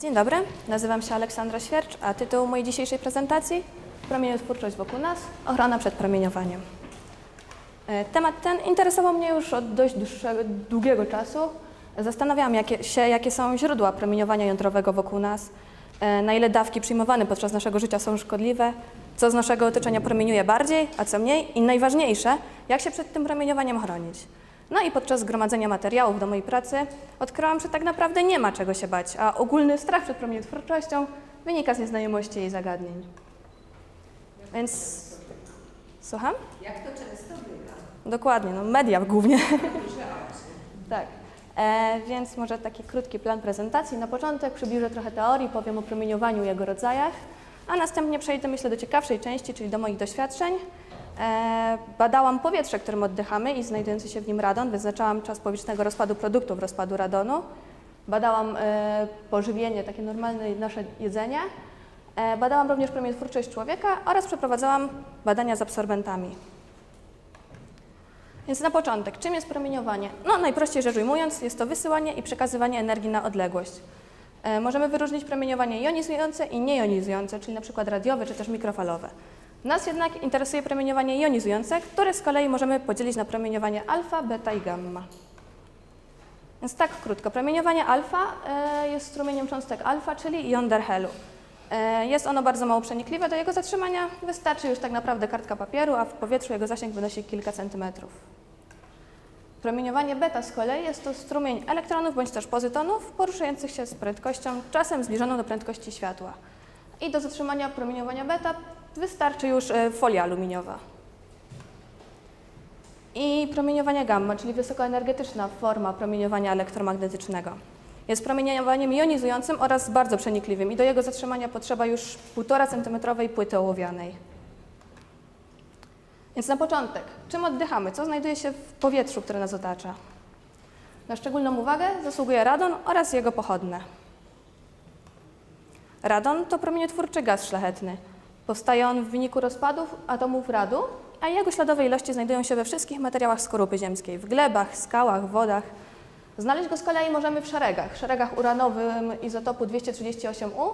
Dzień dobry, nazywam się Aleksandra Świercz, a tytuł mojej dzisiejszej prezentacji Promieniotwórczość wokół nas, ochrona przed promieniowaniem. E, Temat ten interesował mnie już od dość dłuższego, długiego czasu. Zastanawiałam jakie, się, jakie są źródła promieniowania jądrowego wokół nas, e, na ile dawki przyjmowane podczas naszego życia są szkodliwe, co z naszego otoczenia promieniuje bardziej, a co mniej i najważniejsze, jak się przed tym promieniowaniem chronić. No i podczas gromadzenia materiałów do mojej pracy odkryłam, że tak naprawdę nie ma czego się bać, a ogólny strach przed promieniotwórczością wynika z nieznajomości jej zagadnień. Więc... Słucham? Jak to często bywa? Dokładnie, no media głównie. tak. E, więc może taki krótki plan prezentacji. Na początek przybliżę trochę teorii, powiem o promieniowaniu i jego rodzajach, a następnie przejdę myślę do ciekawszej części, czyli do moich doświadczeń. E, badałam powietrze, którym oddychamy i znajdujący się w nim radon. Wyznaczałam czas powietrznego rozpadu produktów rozpadu radonu. Badałam e, pożywienie, takie normalne nasze jedzenie. E, badałam również promieniotwórczość człowieka oraz przeprowadzałam badania z absorbentami. Więc na początek, czym jest promieniowanie? No najprościej rzecz ujmując, jest to wysyłanie i przekazywanie energii na odległość. Możemy wyróżnić promieniowanie jonizujące i niejonizujące, czyli na przykład radiowe czy też mikrofalowe. Nas jednak interesuje promieniowanie jonizujące, które z kolei możemy podzielić na promieniowanie alfa, beta i gamma. Więc tak krótko, promieniowanie alfa e, jest strumieniem cząstek alfa, czyli helu. E, Jest ono bardzo mało przenikliwe, do jego zatrzymania wystarczy już tak naprawdę kartka papieru, a w powietrzu jego zasięg wynosi kilka centymetrów. Promieniowanie beta z kolei jest to strumień elektronów bądź też pozytonów poruszających się z prędkością czasem zbliżoną do prędkości światła. I do zatrzymania promieniowania beta wystarczy już e, folia aluminiowa. I promieniowanie gamma, czyli wysokoenergetyczna forma promieniowania elektromagnetycznego. Jest promieniowaniem jonizującym oraz bardzo przenikliwym i do jego zatrzymania potrzeba już 1,5 cm płyty ołowianej. Więc na początek, czym oddychamy? Co znajduje się w powietrzu, które nas otacza? Na szczególną uwagę zasługuje radon oraz jego pochodne. Radon to promieniotwórczy gaz szlachetny. Powstaje on w wyniku rozpadów atomów radu, a jego śladowe ilości znajdują się we wszystkich materiałach skorupy ziemskiej, w glebach, skałach, wodach. Znaleźć go z kolei możemy w szeregach. W szeregach uranowym izotopu 238U,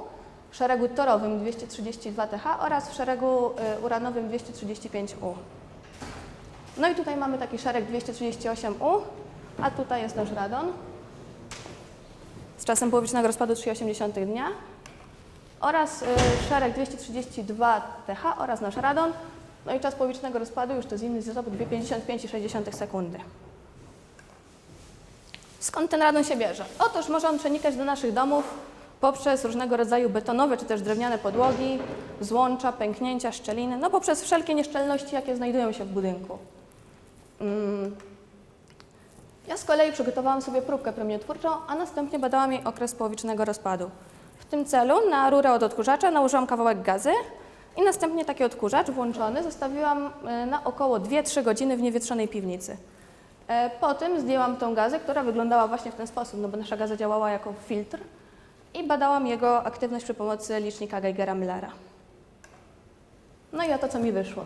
w szeregu torowym 232TH oraz w szeregu y, uranowym 235U. No i tutaj mamy taki szereg 238U, a tutaj jest nasz radon z czasem połowicznego rozpadu 3,8 dnia oraz y, szereg 232TH oraz nasz radon. No i czas połowicznego rozpadu już to jest inny z izotopu 2,55,6 sekundy. Skąd ten radon się bierze? Otóż może on przenikać do naszych domów poprzez różnego rodzaju betonowe czy też drewniane podłogi, złącza, pęknięcia, szczeliny, no poprzez wszelkie nieszczelności, jakie znajdują się w budynku. Mm. Ja z kolei przygotowałam sobie próbkę promieniotwórczą, a następnie badałam jej okres połowicznego rozpadu. W tym celu na rurę od odkurzacza nałożyłam kawałek gazy i następnie taki odkurzacz włączony zostawiłam y, na około 2-3 godziny w niewietrzonej piwnicy. E, Po tym zdjęłam tą gazę, która wyglądała właśnie w ten sposób, no bo nasza gaza działała jako filtr i badałam jego aktywność przy pomocy licznika Geigera-Müllera. No i oto co mi wyszło.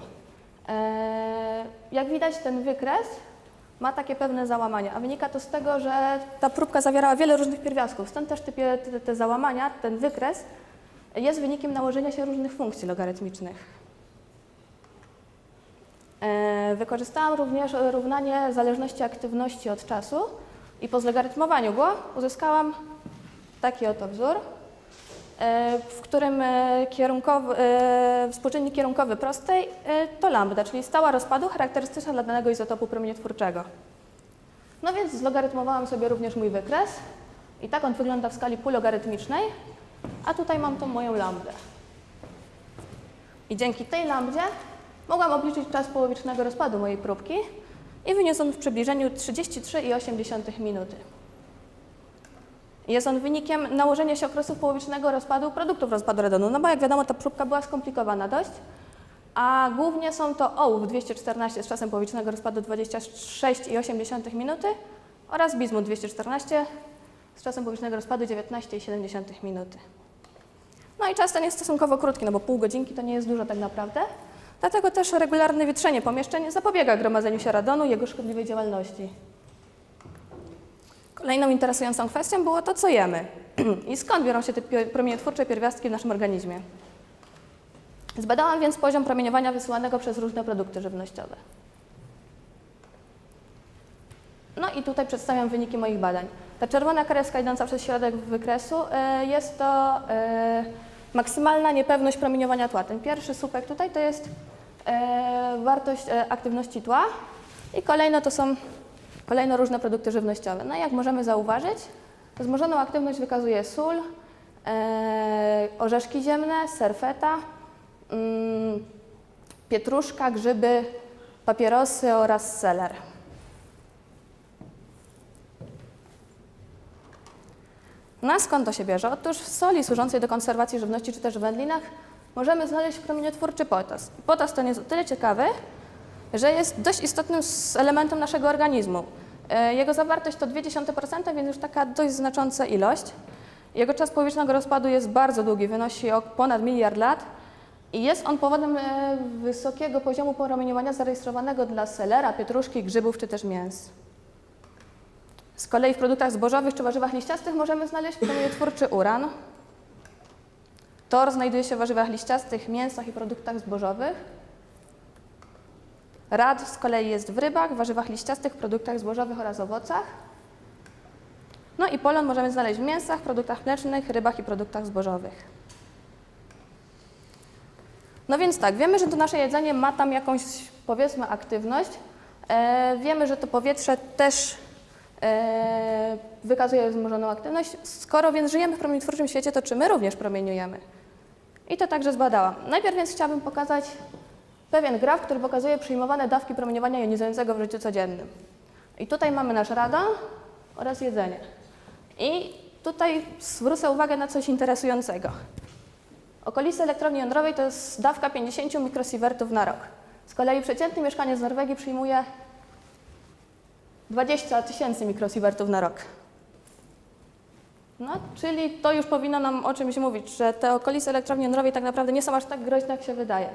E, Jak widać ten wykres ma takie pewne załamania, a wynika to z tego, że ta próbka zawierała wiele różnych pierwiastków, stąd też te, te, te załamania, ten wykres jest wynikiem nałożenia się różnych funkcji logarytmicznych. E, Wykorzystałam również równanie zależności aktywności od czasu i po zlogarytmowaniu go uzyskałam taki oto wzór, e, w którym e, kierunkowy, e, współczynnik kierunkowy prostej e, to lambda, czyli stała rozpadu charakterystyczna dla danego izotopu promieniotwórczego. No więc zlogarytmowałam sobie również mój wykres i tak on wygląda w skali półlogarytmicznej, a tutaj mam tą moją lambdę. I dzięki tej lambdzie mogłam obliczyć czas połowicznego rozpadu mojej próbki i wyniósł on w przybliżeniu 33,8 minuty. Jest on wynikiem nałożenia się okresu połowicznego rozpadu produktów rozpadu radonu, no bo jak wiadomo ta próbka była skomplikowana dość, a głównie są to ołów 214 z czasem połowicznego rozpadu 26,8 minuty oraz bizmut 214 z czasem połowicznego rozpadu 19,7 minuty. No i czas ten jest stosunkowo krótki, no bo pół godzinki to nie jest dużo tak naprawdę. Dlatego też regularne wietrzenie pomieszczeń zapobiega gromadzeniu się radonu i jego szkodliwej działalności. Kolejną interesującą kwestią było to, co jemy. I skąd biorą się te promieniotwórcze pierwiastki w naszym organizmie? Zbadałam więc poziom promieniowania wysyłanego przez różne produkty żywnościowe. No i tutaj przedstawiam wyniki moich badań. Ta czerwona kreska idąca przez środek wykresu e, jest to e, maksymalna niepewność promieniowania tła. Ten pierwszy słupek tutaj to jest e, wartość aktywności tła i kolejno to są kolejno różne produkty żywnościowe. No jak możemy zauważyć, wzmożoną aktywność wykazuje sól, e, orzeszki ziemne, serfeta, mm, pietruszka, grzyby, papierosy oraz seler. No a skąd to się bierze? Otóż w soli służącej do konserwacji żywności czy też w wędlinach możemy znaleźć promieniotwórczy potas. Potas ten jest o tyle ciekawy, że jest dość istotnym elementem naszego organizmu. E, Jego zawartość to 0,2%, więc już taka dość znacząca ilość. Jego czas powietrznego rozpadu jest bardzo długi, wynosi ponad miliard lat i jest on powodem e, wysokiego poziomu promieniowania zarejestrowanego dla selera, pietruszki, grzybów czy też mięs. Z kolei w produktach zbożowych czy warzywach liściastych możemy znaleźć promieniotwórczy uran. Tor znajduje się w warzywach liściastych, mięsach i produktach zbożowych. Rad z kolei jest w rybach, warzywach liściastych, produktach zbożowych oraz owocach. No i polon możemy znaleźć w mięsach, produktach mlecznych, rybach i produktach zbożowych. No więc tak, wiemy, że to nasze jedzenie ma tam jakąś, powiedzmy, aktywność. E, wiemy, że to powietrze też e, wykazuje wzmożoną aktywność. Skoro więc żyjemy w promieniotwórczym świecie, to czy my również promieniujemy? I to także zbadałam. Najpierw więc chciałabym pokazać pewien graf, który pokazuje przyjmowane dawki promieniowania jonizującego w życiu codziennym. I tutaj mamy nasz radon oraz jedzenie. I tutaj zwrócę uwagę na coś interesującego. Okolice elektrowni jądrowej to jest dawka 50 mikrosiewertów na rok. Z kolei przeciętny mieszkaniec z Norwegii przyjmuje 20 tysięcy mikrosiewertów na rok. No, czyli to już powinno nam o czymś mówić, że te okolice elektrowni jądrowej tak naprawdę nie są aż tak groźne, jak się wydaje.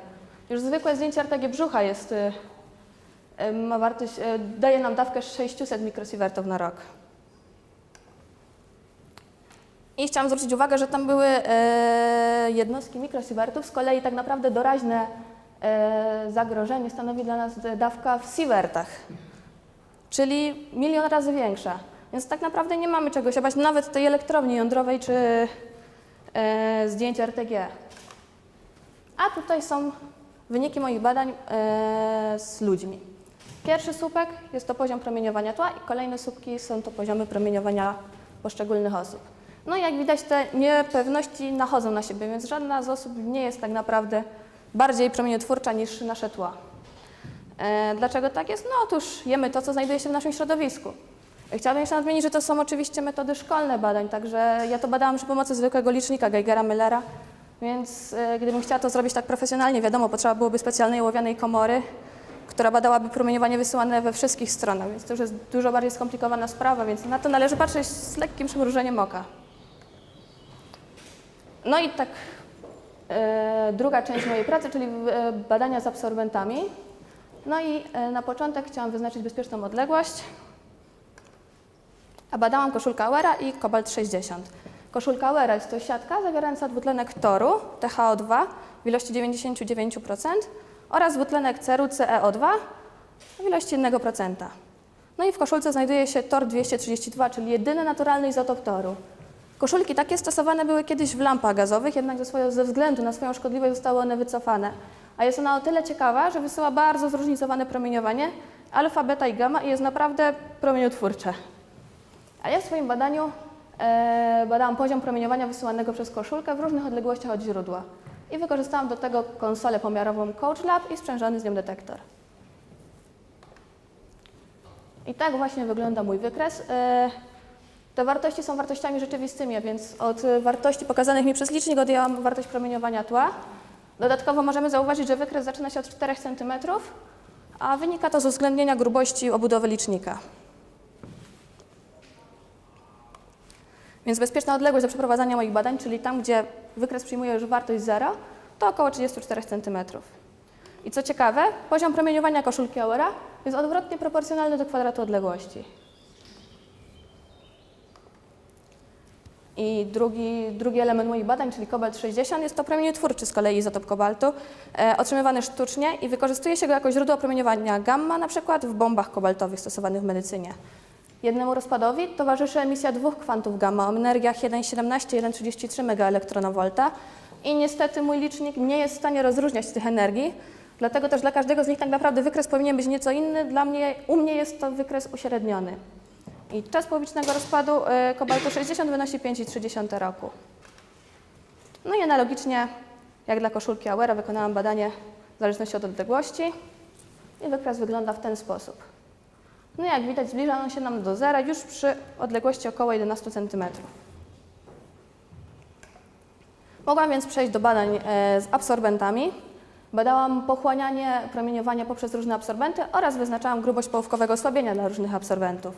Już zwykłe zdjęcie RTG brzucha jest, y, y, ma wartość, y, daje nam dawkę 600 mikrosiewertów na rok. I chciałam zwrócić uwagę, że tam były jednostki mikrosiewertów, z kolei tak naprawdę doraźne zagrożenie stanowi dla nas dawka w siewertach, czyli milion razy większa. Więc tak naprawdę nie mamy czego się bać, nawet tej elektrowni jądrowej czy zdjęć RTG. A tutaj są wyniki moich badań e, z ludźmi. Pierwszy słupek jest to poziom promieniowania tła i kolejne słupki są to poziomy promieniowania poszczególnych osób. No i jak widać te niepewności nachodzą na siebie, więc żadna z osób nie jest tak naprawdę bardziej promieniotwórcza niż nasze tła. E, dlaczego tak jest? No otóż jemy to, co znajduje się w naszym środowisku. Chciałabym jeszcze nadmienić, że to są oczywiście metody szkolne badań, także ja to badałam przy pomocy zwykłego licznika Geigera-Müllera, więc e, gdybym chciała to zrobić tak profesjonalnie, wiadomo, potrzeba byłoby specjalnej ołowianej komory, która badałaby promieniowanie wysyłane we wszystkich stronach, więc to już jest dużo bardziej skomplikowana sprawa, więc na to należy patrzeć z lekkim przymrużeniem oka. No i tak e, druga część mojej pracy, czyli e, badania z absorbentami. No i e, na początek chciałam wyznaczyć bezpieczną odległość, a badałam koszulkę Auera i Kobalt 60. Koszulka jest to siatka zawierająca dwutlenek toru, THO2 w ilości 99% oraz dwutlenek ceru, CeO2 w ilości 1%. No i w koszulce znajduje się tor 232, czyli jedyny naturalny izotop toru. Koszulki takie stosowane były kiedyś w lampach gazowych, jednak ze, względu na swoją szkodliwość zostały one wycofane. A jest ona o tyle ciekawa, że wysyła bardzo zróżnicowane promieniowanie, alfa, beta i gamma i jest naprawdę promieniotwórcze. A ja w swoim badaniu badałam poziom promieniowania wysyłanego przez koszulkę w różnych odległościach od źródła. I wykorzystałam do tego konsolę pomiarową Coach Lab i sprzężony z nią detektor. I tak właśnie wygląda mój wykres. E, te wartości są wartościami rzeczywistymi, więc od e, wartości pokazanych mi przez licznik odjęłam wartość promieniowania tła. Dodatkowo możemy zauważyć, że wykres zaczyna się od 4 cm, a wynika to z uwzględnienia grubości obudowy licznika. Więc bezpieczna odległość do przeprowadzania moich badań, czyli tam, gdzie wykres przyjmuje już wartość 0, to około 34 cm. I co ciekawe, poziom promieniowania koszulki Auera jest odwrotnie proporcjonalny do kwadratu odległości. I drugi, drugi element moich badań, czyli kobalt 60, jest to promieniotwórczy z kolei izotop kobaltu, e, otrzymywany sztucznie i wykorzystuje się go jako źródło promieniowania gamma, na przykład w bombach kobaltowych stosowanych w medycynie. Jednemu rozpadowi towarzyszy emisja dwóch kwantów gamma o energiach 1,17 i 1,33 MeV. I niestety mój licznik nie jest w stanie rozróżniać tych energii, dlatego też dla każdego z nich tak naprawdę wykres powinien być nieco inny. Dla mnie, u mnie jest to wykres uśredniony. I czas połowicznego rozpadu y, kobaltu 60 wynosi 5,3 roku. No i analogicznie, jak dla koszulki Auera, wykonałam badanie w zależności od odległości i wykres wygląda w ten sposób. No jak widać, zbliża on się nam do zera już przy odległości około 11 cm. Mogłam więc przejść do badań e, z absorbentami. Badałam pochłanianie promieniowania poprzez różne absorbenty oraz wyznaczałam grubość połówkowego osłabienia dla różnych absorbentów.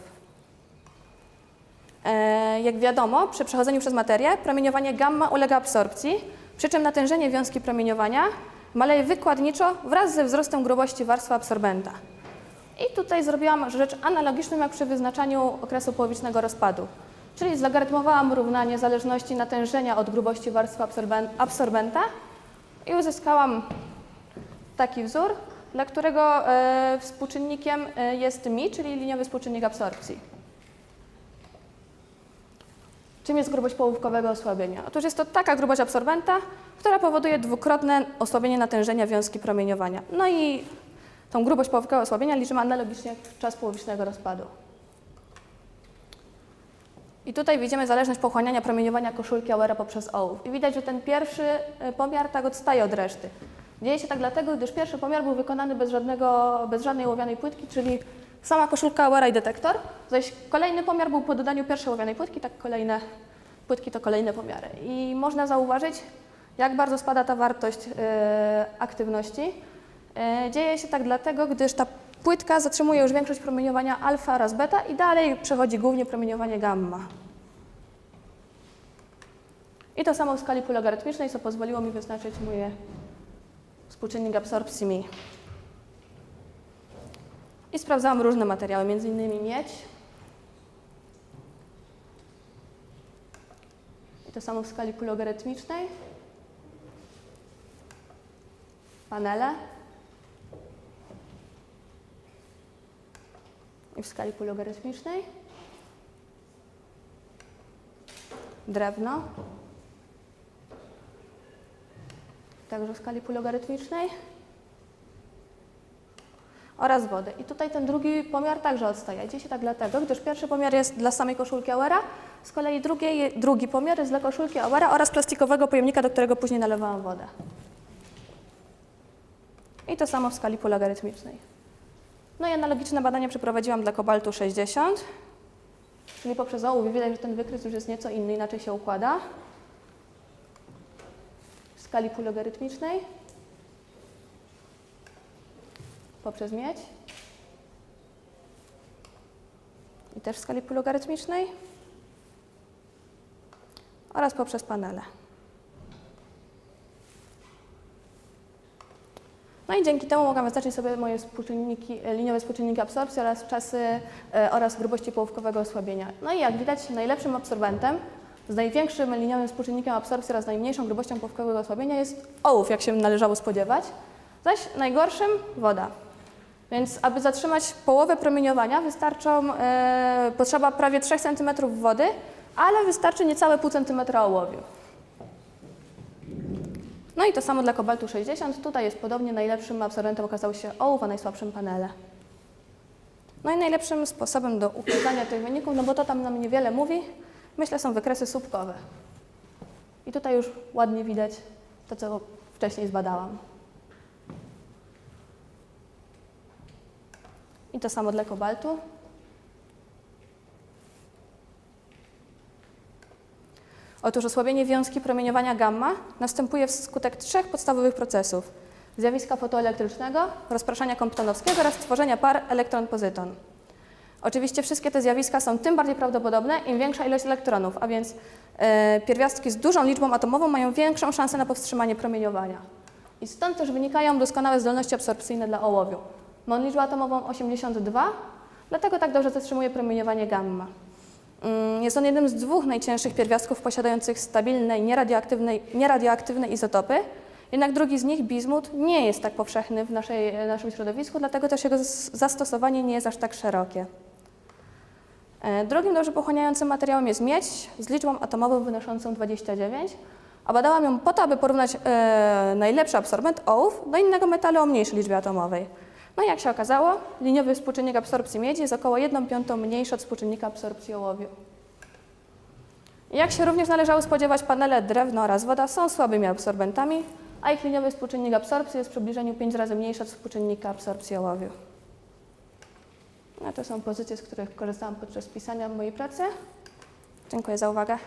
E, Jak wiadomo, przy przechodzeniu przez materię promieniowanie gamma ulega absorpcji, przy czym natężenie wiązki promieniowania maleje wykładniczo wraz ze wzrostem grubości warstwy absorbenta. I tutaj zrobiłam rzecz analogiczną jak przy wyznaczaniu okresu połowicznego rozpadu. Czyli zlogarytmowałam równanie zależności natężenia od grubości warstwy absorben- absorbenta i uzyskałam taki wzór, dla którego e, współczynnikiem e, jest mi, czyli liniowy współczynnik absorpcji. Czym jest grubość połówkowego osłabienia? Otóż jest to taka grubość absorbenta, która powoduje dwukrotne osłabienie natężenia wiązki promieniowania. No i tą grubość połówkowego osłabienia liczymy analogicznie jak w czas połowicznego rozpadu. I tutaj widzimy zależność pochłaniania promieniowania koszulki Auera poprzez ołów. I widać, że ten pierwszy y, pomiar tak odstaje od reszty. Dzieje się tak dlatego, gdyż pierwszy pomiar był wykonany bez, żadnego, bez żadnej ołowianej płytki, czyli sama koszulka Auera i detektor, zaś kolejny pomiar był po dodaniu pierwszej ołowianej płytki, tak kolejne płytki to kolejne pomiary. I można zauważyć, jak bardzo spada ta wartość y, aktywności. Y, dzieje się tak dlatego, gdyż ta płytka zatrzymuje już większość promieniowania alfa oraz beta i dalej przechodzi głównie promieniowanie gamma. I to samo w skali półlogarytmicznej, co pozwoliło mi wyznaczyć mój współczynnik absorpcji mi. I sprawdzałam różne materiały, m.in. miedź. I to samo w skali półlogarytmicznej. Panele. I w skali półlogarytmicznej. Drewno. Także w skali półlogarytmicznej. Oraz wodę. I tutaj ten drugi pomiar także odstaje. Dzieje się tak dlatego, gdyż pierwszy pomiar jest dla samej koszulki Auera, z kolei drugi, drugi pomiar jest dla koszulki Auera oraz plastikowego pojemnika, do którego później nalewałam wodę. I to samo w skali półlogarytmicznej. No i analogiczne badania przeprowadziłam dla kobaltu 60, czyli poprzez ołów widać, że ten wykres już jest nieco inny, inaczej się układa. W skali półlogarytmicznej. Poprzez miedź. I też w skali półlogarytmicznej. Oraz poprzez panele. No i dzięki temu mogłam wyznaczyć sobie moje współczynniki, e, liniowe współczynniki absorpcji oraz czasy e, oraz grubości połówkowego osłabienia. No i jak widać, najlepszym absorbentem z największym liniowym współczynnikiem absorpcji oraz najmniejszą grubością połówkowego osłabienia jest ołów, jak się należało spodziewać, zaś najgorszym woda. Więc aby zatrzymać połowę promieniowania wystarczą, e, potrzeba prawie 3 cm wody, ale wystarczy niecałe pół centymetra ołowiu. No i to samo dla kobaltu 60. Tutaj jest podobnie najlepszym absorbentem okazał się ołów, a najsłabszym panele. No i najlepszym sposobem do ukazania tych wyników, no bo to tam nam niewiele mówi, myślę są wykresy słupkowe. I tutaj już ładnie widać to, co wcześniej zbadałam. I to samo dla kobaltu. Otóż osłabienie wiązki promieniowania gamma następuje wskutek trzech podstawowych procesów. Zjawiska fotoelektrycznego, rozpraszania komptonowskiego oraz tworzenia par elektron-pozyton. Oczywiście wszystkie te zjawiska są tym bardziej prawdopodobne, im większa ilość elektronów, a więc e, pierwiastki z dużą liczbą atomową mają większą szansę na powstrzymanie promieniowania. I stąd też wynikają doskonałe zdolności absorpcyjne dla ołowiu. Mam liczbę atomową 82, dlatego tak dobrze zatrzymuje promieniowanie gamma. Mm, Jest on jednym z dwóch najcięższych pierwiastków posiadających stabilne i nieradioaktywne, nieradioaktywne izotopy. Jednak drugi z nich, bizmut, nie jest tak powszechny w naszej, naszym środowisku, dlatego też jego zastosowanie nie jest aż tak szerokie. E, Drugim dobrze pochłaniającym materiałem jest miedź z liczbą atomową wynoszącą 29, a badałam ją po to, aby porównać e, najlepszy absorbent ołów do innego metalu o mniejszej liczbie atomowej. No i jak się okazało, liniowy współczynnik absorpcji miedzi jest około 1 piątą mniejszy od współczynnika absorpcji ołowiu. Jak się również należało spodziewać, panele drewno oraz woda są słabymi absorbentami, a ich liniowy współczynnik absorpcji jest w przybliżeniu 5 razy mniejszy od współczynnika absorpcji ołowiu. No to są pozycje, z których korzystałam podczas pisania mojej pracy. Dziękuję za uwagę.